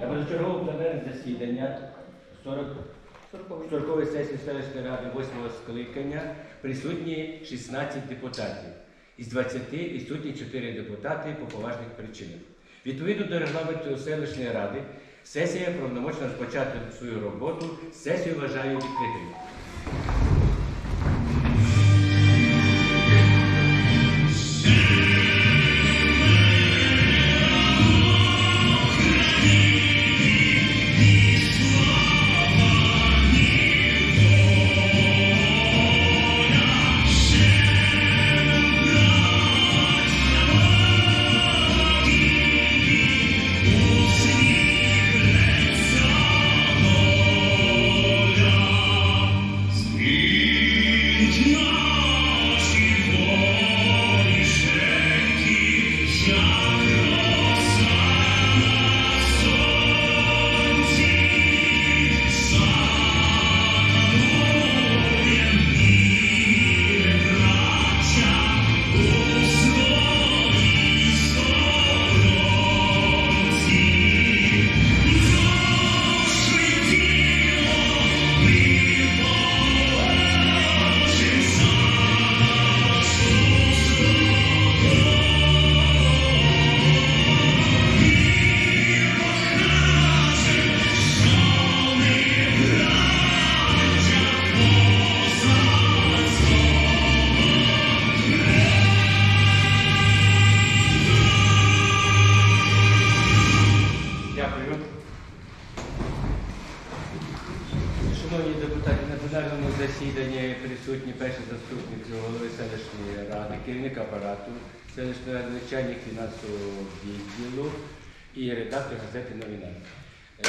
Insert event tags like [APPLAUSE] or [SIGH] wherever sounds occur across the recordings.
На позачерговому пленарне засідання 40 40 сесії селищної ради 8 скликання присутні 16 депутатів. Із 20 відсутні 4 депутати по поважних причинах. Відповідно до регламенту селищної ради, сесія правомочна розпочати свою роботу. Сесію вважаю відкритою. Шановні депутати, на пленарному засіданні присутні перший заступник голови селищної ради, керівник апарату селищної ради, начальник фінансового відділу і редактор газети Новина. Е,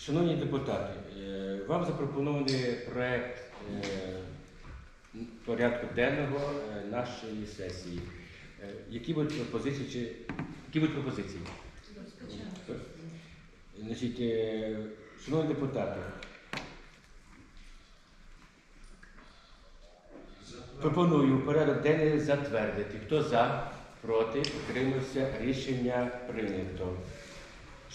Шановні депутати, е, вам запропонований проект е, порядку денного нашої сесії. Які будуть пропозиції чи які будуть пропозиції? Значить, шановні депутати, пропоную порядок денний затвердити. Хто за, проти, утримався, рішення прийнято.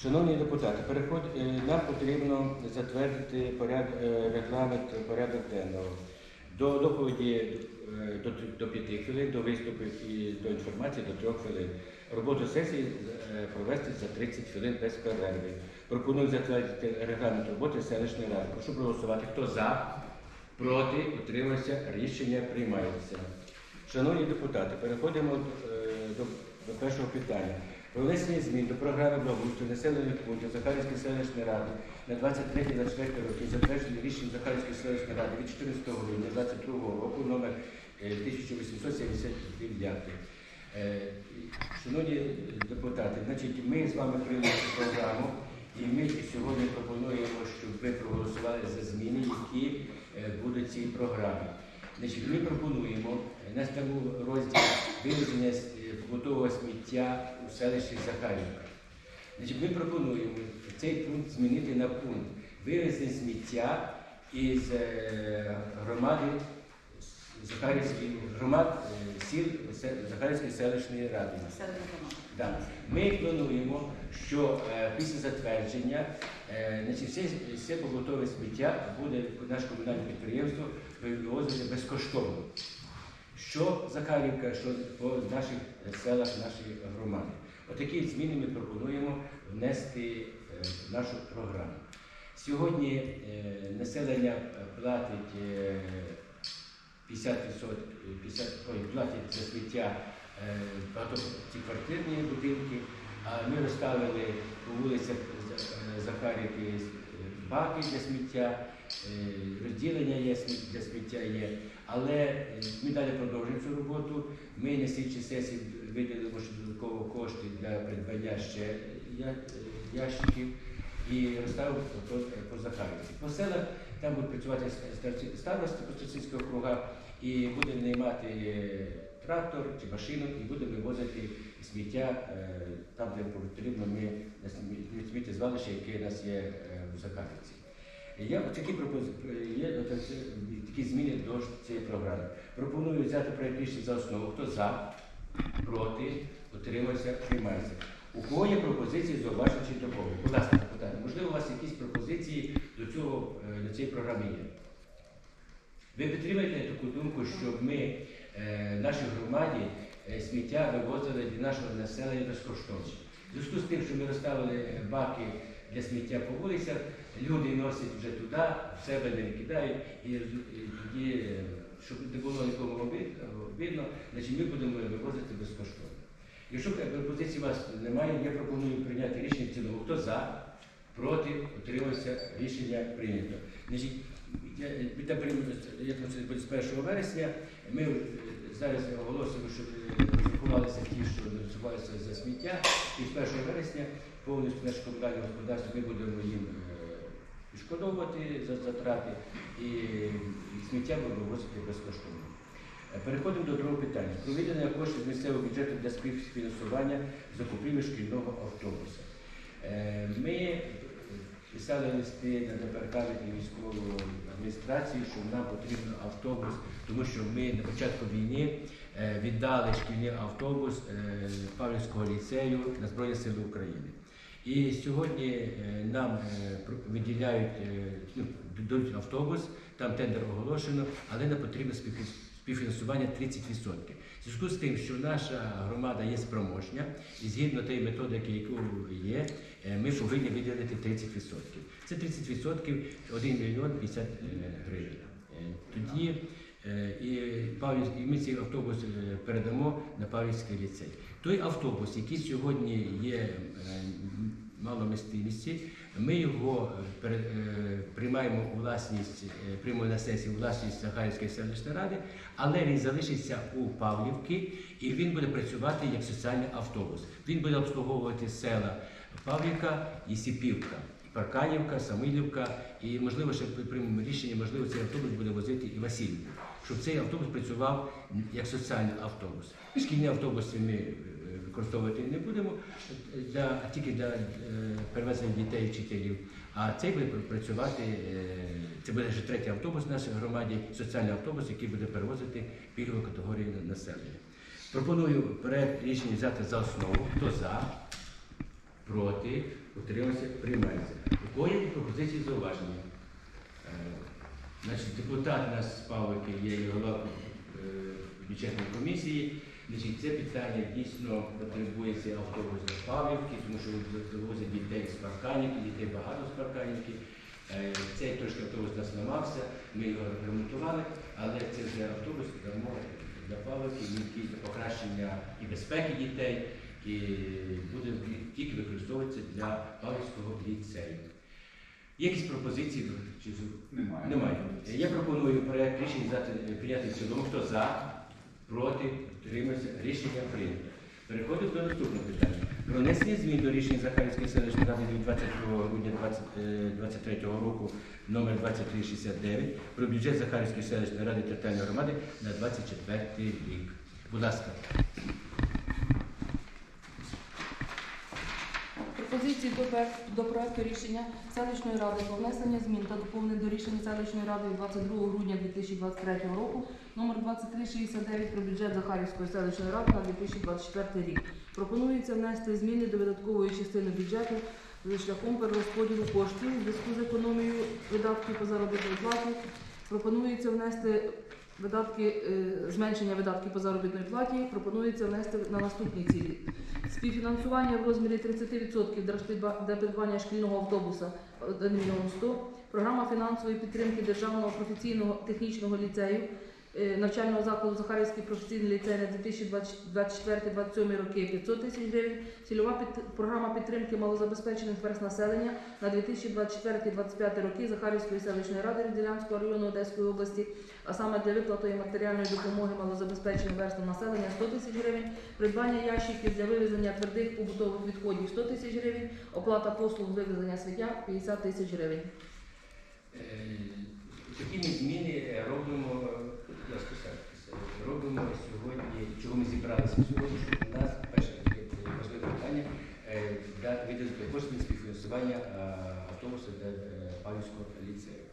Шановні депутати, переход, е, нам потрібно затвердити поряд, е, регламент порядок денного. До доповіді е, до, до 5 хвилин, до виступів і до інформації до 3 хвилин. Роботу сесії е, провести за 30 хвилин без перерви. Пропоную затвердити регламент роботи селищної ради. Прошу проголосувати. Хто за, проти, утримався, рішення приймається. Шановні депутати, переходимо е, до, першого питання. Про внесення змін до програми благоустрою населених пунктів Захарівської селищної ради на 23-24 роки, затвердження рішень Захарівської селищної ради від 14 грудня 2022 року номер е, 1879. Е, Шановні депутати, значить, ми з вами прийняли програму, і ми сьогодні пропонуємо, щоб ви проголосували за зміни, які е, будуть в цій програмі. Значить, ми пропонуємо е, на тому розділ вивезення е, побутового сміття у селищі Захарівка. Значить, ми пропонуємо цей пункт змінити на пункт вивезення сміття із е, громади Захарівської громад е, сіл Захарівської селищної ради. Да. Ми плануємо, що е, після затвердження е, значить, все, все побутове сміття буде наше комунальне підприємство вивозити безкоштовно. Що Захарівка, що по наших селах, нашої громади. Отакі зміни ми пропонуємо внести е, в нашу програму. Сьогодні е, населення е, платить е, 50%, 50, ой, платять за сміття е, багатоквартирні будинки, а ми розставили по вулицях е, Захарівки е, баки для сміття, е, розділення є для сміття є. Але е, ми далі продовжуємо цю роботу. Ми на слідчій сесії виділимо додатково кошти для придбання ще е, ящиків і розставимо по, по Захарівці. По селах там будуть працювати старости Костянтинського округа і будемо наймати е, трактор чи машину і будемо вивозити сміття е, там, де потрібно ми від сміттєзвалище, яке у нас є е, в Закарівці. Я такі пропозиції є такі зміни до цієї програми. Пропоную взяти проєкт рішення за основу. Хто за, проти, утримався, приймається. У кого є пропозиції зауважень чи доповнення? Будь ласка, запитання. Можливо, у вас якісь пропозиції до цього, е, до цієї програми є. Ви підтримуєте таку думку, щоб ми, нашій громаді сміття вивозили для нашого населення безкоштовно. Зв'язку з тим, що ми розставили баки для сміття по вулицях, люди носять вже туди, в себе не викидають, і, тоді, е, щоб не було нікому обідно, значить ми будемо вивозити безкоштовно. Якщо пропозиції у вас немає, я пропоную прийняти рішення в цілому. Хто за, проти, утримався, рішення прийнято. Значить, я- як це буде з 1 вересня, ми е, зараз оголосимо, щоб е, розрахувалися ті, що розрахувалися за сміття, і з 1 вересня повністю наше комунальне господарство ми будемо їм е, відшкодовувати за затрати і, сміття будемо вивозити безкоштовно. Е, Переходимо до другого питання. Про виділення коштів з місцевого бюджету для співфінансування закупівлі шкільного автобуса. Е, Писали листи на департамент і військову адміністрацію, що нам потрібен автобус, тому що ми на початку війни е, віддали шкільний автобус е, Павлівського ліцею на Збройні Сили України. І сьогодні е, нам виділяють ну, дають автобус, там тендер оголошено, але нам потрібно співфінансування 30%. В зв'язку з тим, що наша громада є спроможня, і згідно тієї методики, яку є, ми повинні виділити 30%. Це 30% 1 мільйон 50 е, гривень. Е, Тоді е, і, ми цей автобус е, передамо на Павлівський ліцей. Той автобус, який сьогодні є е, маломістимості, ми його е, е, приймаємо у власність, е, приймемо на сесії власність Сахарівської селищної ради, але він залишиться у Павлівки і він буде працювати як соціальний автобус. Він буде обслуговувати села Павлівка і Сіпівка. Парканівка, Самилівка, і можливо, ще приймемо рішення, можливо, цей автобус буде возити і Васильівку, щоб цей автобус працював як соціальний автобус. Шкільні автобуси ми е, використовувати не будемо для, тільки для е, перевезення дітей вчителів. А цей буде працювати, е, це буде вже третій автобус в нашій громаді, соціальний автобус, який буде перевозити пільгову категорію населення. Пропоную проект рішення взяти за основу. Хто за? Проти, утримався, приймається. У кого є пропозиції зауваження? Е, Значить, депутат у нас Павлики є і голова е, бюджетної комісії. Значить, це питання дійсно потребується автобус з Павлівки, тому що завозять дітей з Парканівки, дітей багато з Парканівки. Е, Цей трошки автобус нас ламався, ми його ремонтували, але це вже автобус дамо для Павлівки, який для покращення і безпеки дітей, і буде тільки використовуватися для Павлівського ліцею. Якісь пропозиції? Чи Немає. Немає. Я пропоную проект рішення прийняти в цілому. Хто за, проти, утримався, рішення прийнято. Переходимо до наступного питання. Про внесення змін до рішення Захарівської селищної ради від 22 грудня 2023 року номер 2369 про бюджет Захарівської селищної ради територіальної громади на 24 рік. Будь ласка. Пропозиції до, проекту рішення селищної ради про внесення змін та доповнень до рішення селищної ради 22 грудня 2023 року номер 2369 про бюджет Захарівської селищної ради на 2024 рік. Пропонується внести зміни до видаткової частини бюджету за шляхом перерозподілу коштів у зв'язку з економією видатків по заробітній платі. Пропонується внести видатки, е, зменшення видатків по заробітної платі. Пропонується внести на наступні цілі. Співфінансування в розмірі 30% для придба- придбання шкільного автобуса 1 мільйон 100. Програма фінансової підтримки Державного професійного технічного ліцею навчального закладу Захарівський професійний ліцей на 2024-2027 роки 500 тисяч гривень. Цільова під- програма підтримки малозабезпечених верст населення на 2024-2025 роки Захарівської селищної ради Відділянського району Одеської області, а саме для виплати матеріальної допомоги малозабезпеченим верстам населення 100 тисяч гривень, придбання ящиків для вивезення твердих побутових відходів 100 тисяч гривень, оплата послуг вивезення сміття 50 тисяч гривень. Е, Такі ми зміни робимо, ласка, сядьтеся. Робимо сьогодні, чого ми зібралися сьогодні, щоб у нас перше важливе питання виділити кошти на співфінансування е, автобусу для е, Павлівського ліцею.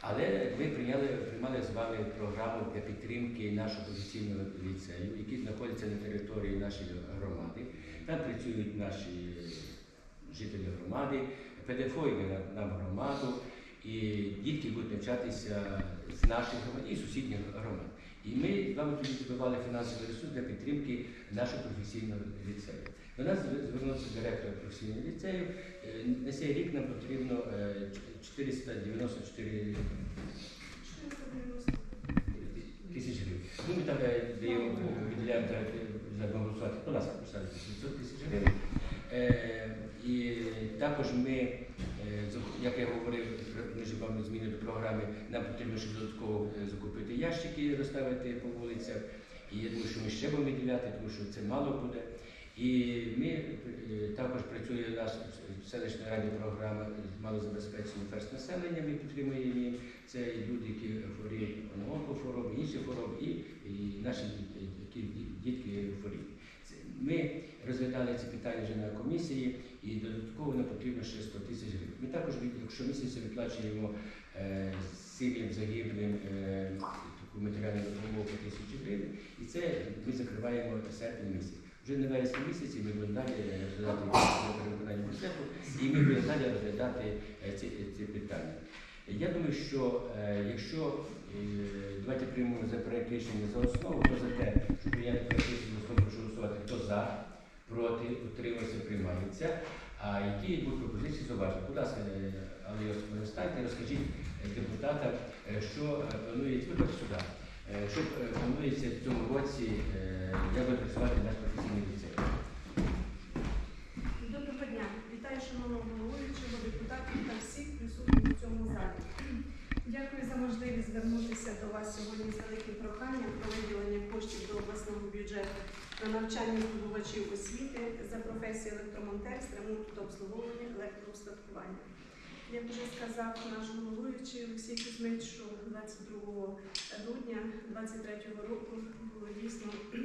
Але ви прийняли, приймали з вами програму для підтримки нашого професійного ліцею, який знаходиться на території нашої громади. Там працюють наші жителі громади, ПДФО нам громаду. і дітки будуть навчатися з наших громад і сусідніх громад. І ми з вами тоді збивали фінансовий ресурс для підтримки нашого професійного ліцею. До нас звернувся директор професійного ліцею. Е, На цей рік нам потрібно е, 494 тисяч гривень. Ну, ми там е, даємо, виділяємо так, е, за голосувати, у нас писали 500 тисяч гривень. І також ми, е, як я говорив, ж зміни до програми, нам потрібно ще додатково е, закупити ящики, розставити по вулицях. І я думаю, що ми ще будемо виділяти, тому що це мало буде. І ми е, також працює у нас в селищній раді програма з малозабезпечення перш населення. Ми підтримуємо її. Це і люди, які хворіють на онкохвороби, інші хвороби, і, і наші діти, які дітки хворіють. Ми розглядали ці питання вже на комісії, і додатково нам потрібно ще 100 тисяч гривень. Ми також щомісяця виплачуємо е, сім'ям загиблим е, таку матеріальну допомогу по тисячі гривень, і це ми закриваємо серпень місяць. Вже на вересні місяці ми будемо далі розглядати перевиконання бюджету, і ми будемо далі розглядати е, ці, ці питання. Я думаю, що е, якщо е, давайте приймемо за проект рішення за основу, то за те, щоб прийняти проект рішення за основу, прошу голосувати, хто за, проти, утримався, приймається. А які будуть пропозиції зауваження? Будь ласка, е, але встаньте, розкажіть е, депутатам, що е, планується, виходь сюди, що планується в цьому році, як працювати наш професійний ліцей. Доброго дня. Вітаю шановного головуючого, депутатів та всіх присутніх у цьому залі. Дякую за можливість звернутися до вас сьогодні з великим проханням про виділення коштів до обласного бюджету на навчання здобувачів освіти за професією електромонтер з ремонту та обслуговування електроустаткування. Як вже сказав наш головуючий Олексій Кузьмич, що 22 грудня 2023 року було дійсно [CLEARS THROAT]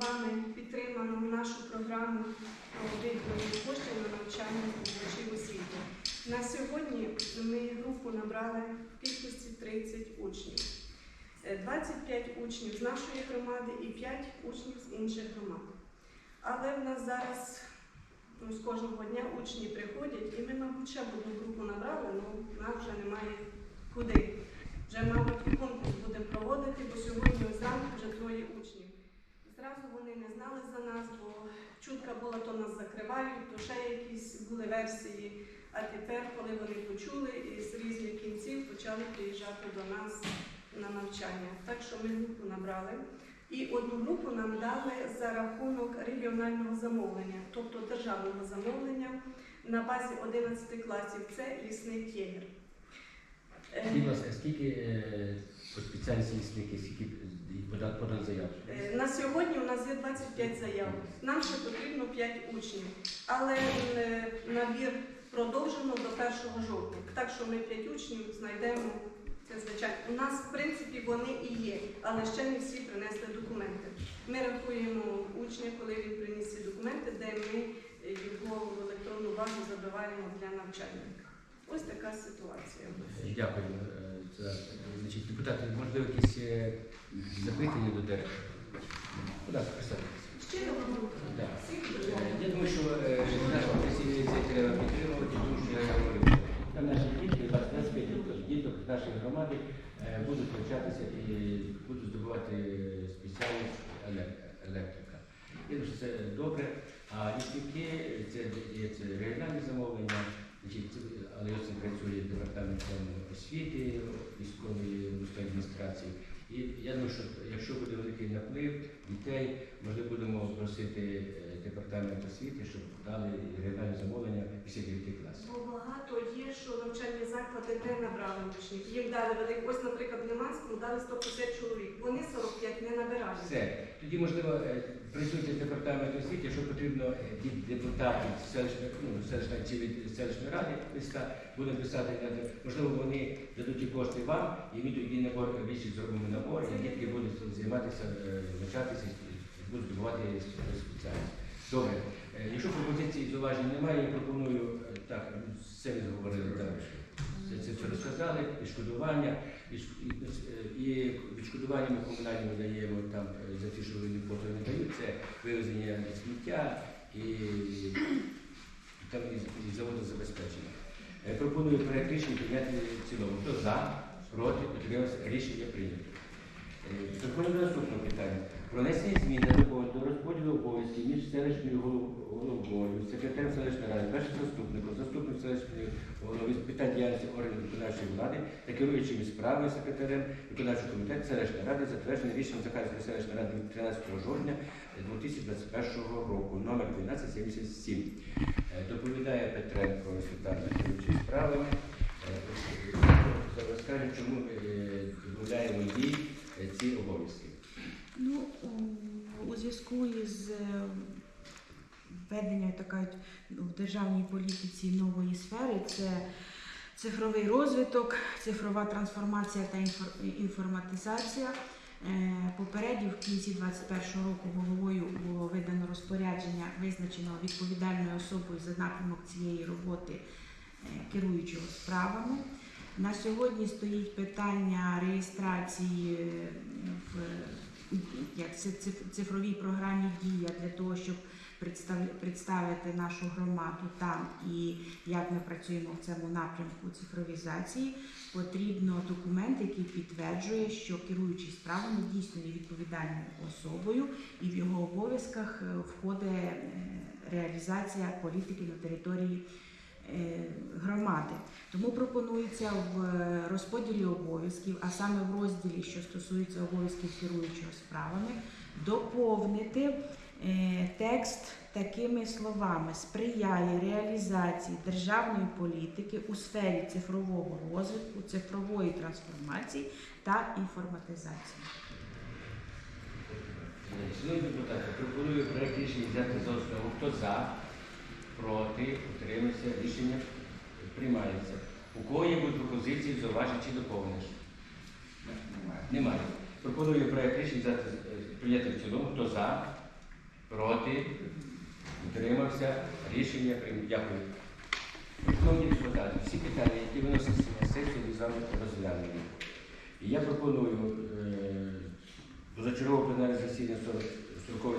вами підтримано нашу програму про виділення коштів на навчання здобувачів освіти. На сьогодні ми групу набрали в кількості 30 учнів. Е, 25 учнів з нашої громади і 5 учнів з інших громад. Але в нас зараз ну, з кожного дня учні приходять, і ми, мабуть, ще одну групу набрали, але нам вже немає куди. Вже, мабуть, конкурс будемо проводити, бо сьогодні ось зранку вже троє учнів. Зразу вони не знали за нас, бо чутка була, то нас закривають, то ще якісь були версії. А тепер, коли вони почули і з різних кінців почали приїжджати до нас на навчання. Так що ми групу набрали. І одну групу нам дали за рахунок регіонального замовлення, тобто державного замовлення на базі 11 класів. Це лісний Скажіть, будь ласка, скільки е, по спеціальності лісники, скільки подали заяву? Е, На сьогодні у нас є 25 заяв. Нам ще потрібно 5 учнів, але е, набір продовжено до 1 жовтня. Так що ми 5 учнів знайдемо. Це звичайно. У нас, в принципі, вони і є, але ще не всі принесли документи. Ми рахуємо учня, коли він приніс ці документи, де ми його в електронну базу забиваємо для навчання. Ось така ситуація. Дякую. е, Значить, депутати, можливо, якісь е, запитання до директора? Будь ласка, представтеся. Щиро вам. Е, Я думаю, що наш професійний треба підтримувати, тому що я говорив, що там наші дітки, 25 діток- діток з нашої громади е, будуть навчатися і будуть здобувати спеціальність електрика. Я думаю, що це добре. А лісники це, це регіональне замовлення, але це працює департаментом освіти, військової обласної адміністрації. І я думаю, що якщо буде великий наплив дітей, можливо, будемо просити е, департамент освіти, щоб дали регіональне замовлення після 9 класів. Бо багато є, що навчальні заклади не набрали учнів. Їм дали велик. Ось, наприклад, в Лиманському дали 150 чоловік. Вони 45 не набирали. Все. Тоді, можливо, е, працюйте з департаментом освіти, якщо потрібно е, від депутатів селищної, ну, селищної чи від селищної ради міста будемо писати, можливо, вони дадуть ті кошти вам, і ми тоді набор більше зробимо набор, і дітки будуть займатися, е, навчатися, будуть здобувати спеціальність. Добре. Е, Якщо пропозицій і зауважень немає, я пропоную е, так, все ми зговорили так. Це, це все розказали, відшкодування. Відш- і- е, І відшкодування ми комунальні ми даємо там за ті, що вони послуги не дають, це вивезення сміття і, там і, і заводозабезпечення. Пропоную проект рішення прийняти в цілому. Хто за, проти, утримався, рішення прийнято. Переходимо до наступного питання. Внесення змін та доповнень до розподілу обов'язків між селищною головою, секретарем селищної ради, першим заступником, заступником селищної голови з питань діяльності органів виконавчої влади та керуючими справами секретарем виконавчого комітету селищної ради затверджене рішенням Захарської селищної ради 13 жовтня 2021 року, номер 1277. Е, Доповідає Петренко Світлана керуючими справами. Е, Розкаже, чому е, додаємо їй е, ці обов'язки. Ну, у- зв'язку із е, введенням така в державній політиці нової сфери це цифровий розвиток, цифрова трансформація та інформатизація. Е, Попередньо в кінці 2021 року головою було видано розпорядження, визначено відповідальною особою за напрямок цієї роботи е, керуючого справами. На сьогодні стоїть питання реєстрації в як цифровій програмі дія для того, щоб представ- представити нашу громаду там і як ми працюємо в цьому напрямку цифровізації, потрібно документ, який підтверджує, що керуючий справами дійсно є відповідальною особою, і в його обов'язках е, входить е, реалізація політики на території громади. Тому пропонується в е, розподілі обов'язків, а саме в розділі, що стосується обов'язків керуючого справами, доповнити е, текст такими словами: сприяє реалізації державної політики у сфері цифрового розвитку, цифрової трансформації та інформатизації. Шановні депутати, пропоную проект рішення взяти за основу. Хто за, проти, утримався, рішення приймається. У кого є будуть пропозиції, зауваження чи доповнення? Немає. Пропоную проект рішення е, прийняти в цілому. Хто за, проти, утримався, рішення прийняти. Дякую. Шановні депутати, всі питання, які виносяться на сесію, ми з вами розглянули. І я пропоную е, позачергове пленарне засідання 40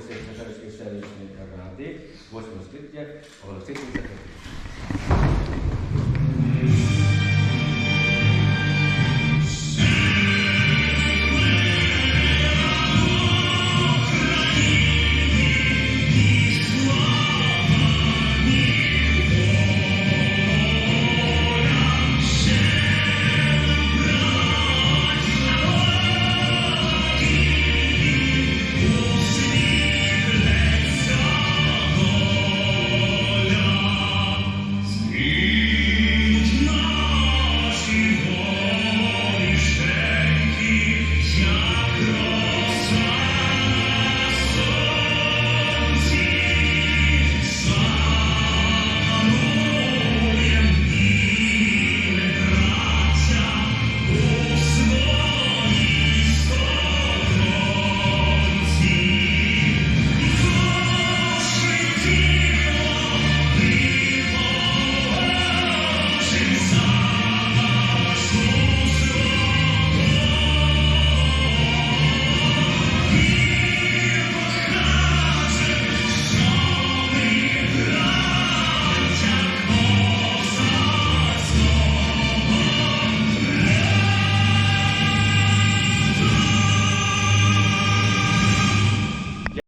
сесії Захарської селищної ради 8 скликання оголосити закритим.